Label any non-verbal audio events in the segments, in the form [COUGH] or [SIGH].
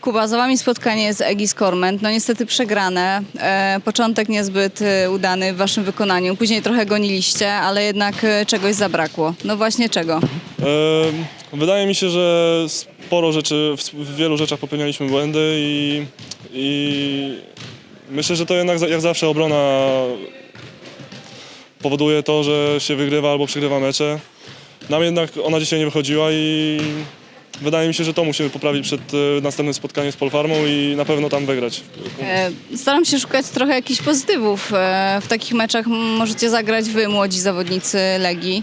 Kuba, za wami spotkanie z Egis Korment. No niestety przegrane. E, początek niezbyt e, udany w waszym wykonaniu. Później trochę goniliście, ale jednak e, czegoś zabrakło. No właśnie czego? Em, Wydaje mi się, że sporo rzeczy, w w wielu rzeczach popełnialiśmy błędy i, i myślę, że to jednak jak zawsze obrona powoduje to, że się wygrywa albo przegrywa mecze. Nam jednak ona dzisiaj nie wychodziła i wydaje mi się, że to musimy poprawić przed e, następnym spotkaniem z Polfarmą i na pewno tam wygrać. E, staram się szukać trochę jakichś pozytywów. E, w takich meczach możecie zagrać wy, młodzi zawodnicy Legii.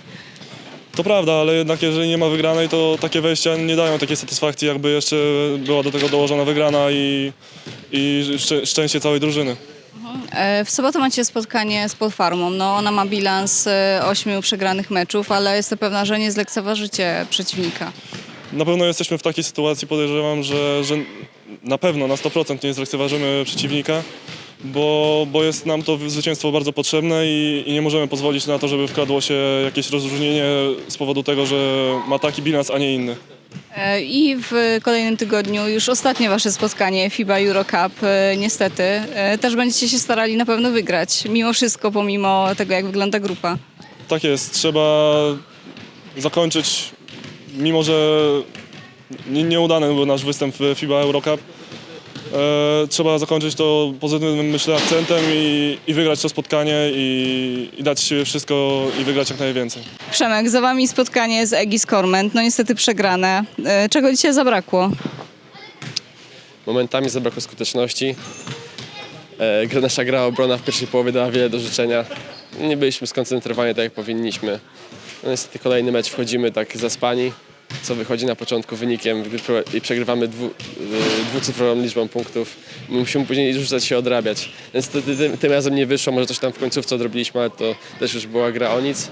To prawda, ale jednak jeżeli nie ma wygranej, to takie wejścia nie dają takiej satysfakcji, jakby jeszcze była do tego dołożona wygrana i, i szczę- szczęście całej drużyny. W sobotę macie spotkanie z Polfarmą. No ona ma bilans ośmiu przegranych meczów, ale jestem pewna, że nie zlekceważycie przeciwnika. Na pewno jesteśmy w takiej sytuacji, podejrzewam, że, że na pewno na 100% nie zlekceważymy przeciwnika, bo, bo jest nam to zwycięstwo bardzo potrzebne i, i nie możemy pozwolić na to, żeby wkradło się jakieś rozróżnienie z powodu tego, że ma taki bilans, a nie inny. E, I w kolejnym tygodniu już ostatnie wasze spotkanie FIBA Euro Cup. E, Niestety e, też będziecie się starali na pewno wygrać, mimo wszystko, pomimo tego jak wygląda grupa. Tak jest, trzeba zakończyć, mimo że nie- nieudany był nasz występ w FIBA Eurocup, e, trzeba zakończyć to pozytywnym, myślę, akcentem i, i wygrać to spotkanie i, i dać siebie wszystko i wygrać jak najwięcej. Przemek, za wami spotkanie z Egis Korment. No niestety przegrane. E, Czego dzisiaj zabrakło? Momentami zabrakło skuteczności. E, gra- nasza gra obrona w pierwszej połowie dała wiele do życzenia. Nie byliśmy skoncentrowani tak jak powinniśmy. No niestety kolejny mecz wchodzimy tak zaspani, co wychodzi na początku wynikiem i przegrywamy dwu, e, dwucyfrową liczbą punktów. Musimy później rzucać się odrabiać. Niestety tym, tym razem nie wyszło, może coś tam w końcówce odrobiliśmy, ale to też już była gra o nic.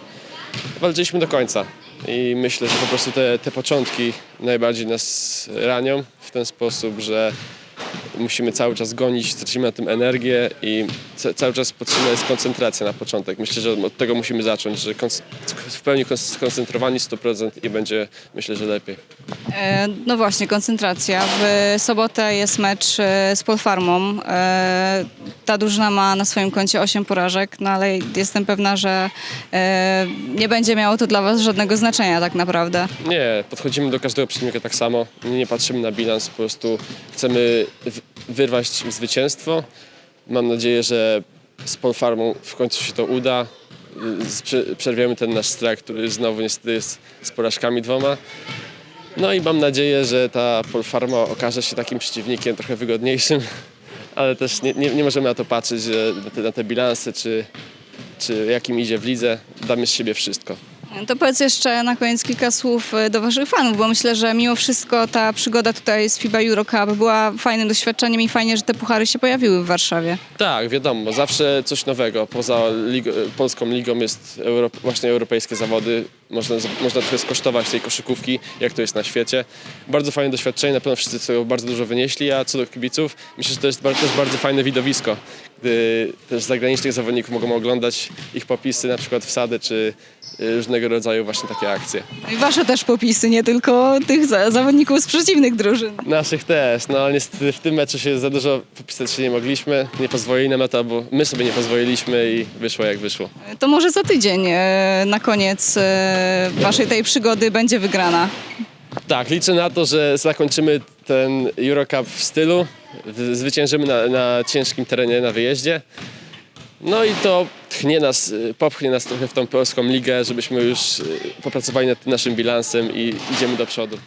Walczyliśmy do końca i myślę, że po prostu te, te początki najbardziej nas ranią w ten sposób, że musimy cały czas gonić, tracimy na tym energię i cały czas potrzebna jest koncentracja na początek. Myślę, że od tego musimy zacząć, że w pełni kon- skoncentrowani 100% i będzie myślę, że lepiej. E, No właśnie, koncentracja. W sobotę jest mecz e, z Polfarmą. E, Ta drużyna ma na swoim koncie 8 porażek, no ale jestem pewna, że nie będzie miało to dla was żadnego znaczenia tak naprawdę. Nie, podchodzimy do każdego przeciwnika tak samo. Nie patrzymy na bilans, po prostu chcemy wyrwać zwycięstwo. Mam nadzieję, że z Polfarmą w końcu się to uda. Przerwiemy ten nasz strach, który znowu niestety jest z porażkami dwoma. No i mam nadzieję, że ta Polfarma okaże się takim przeciwnikiem trochę wygodniejszym, [LAUGHS] ale też nie, nie, nie możemy na to patrzeć, na te, na te bilanse, czy, czy jakim idzie w lidze. Damy z siebie wszystko. To powiedz jeszcze na koniec kilka słów e, do waszych fanów, bo myślę, że mimo wszystko ta przygoda tutaj z FIBA Euro Cup była fajnym doświadczeniem i fajnie, że te puchary się pojawiły w Warszawie. Tak, wiadomo, zawsze coś nowego. Poza lig Polską Ligą jest euro właśnie europejskie zawody. Można, można trochę skosztować tej koszykówki, jak to jest na świecie. Bardzo fajne doświadczenie, na pewno wszyscy tego bardzo dużo wynieśli, a co do kibiców, myślę, że to jest też bardzo fajne widowisko, gdy też zagranicznych zawodników mogą oglądać ich popisy, na przykład wsady, czy y, różnego rodzaju właśnie takie akcje. No I wasze też popisy, nie tylko tych za- zawodników z przeciwnych drużyn. Naszych też, no ale niestety w tym meczu się za dużo popisać się nie mogliśmy, nie pozwolili nam na to, bo my sobie nie pozwoliliśmy i wyszło jak wyszło. To może za tydzień e, na koniec e, waszej tej przygody będzie wygrana. Tak, liczę na to, że zakończymy ten Eurocup w stylu, w- zwyciężymy na, na ciężkim terenie na wyjeździe. No i to tchnie nas, y, popchnie nas trochę w tą polską ligę, żebyśmy już y, popracowali nad naszym bilansem i idziemy do przodu.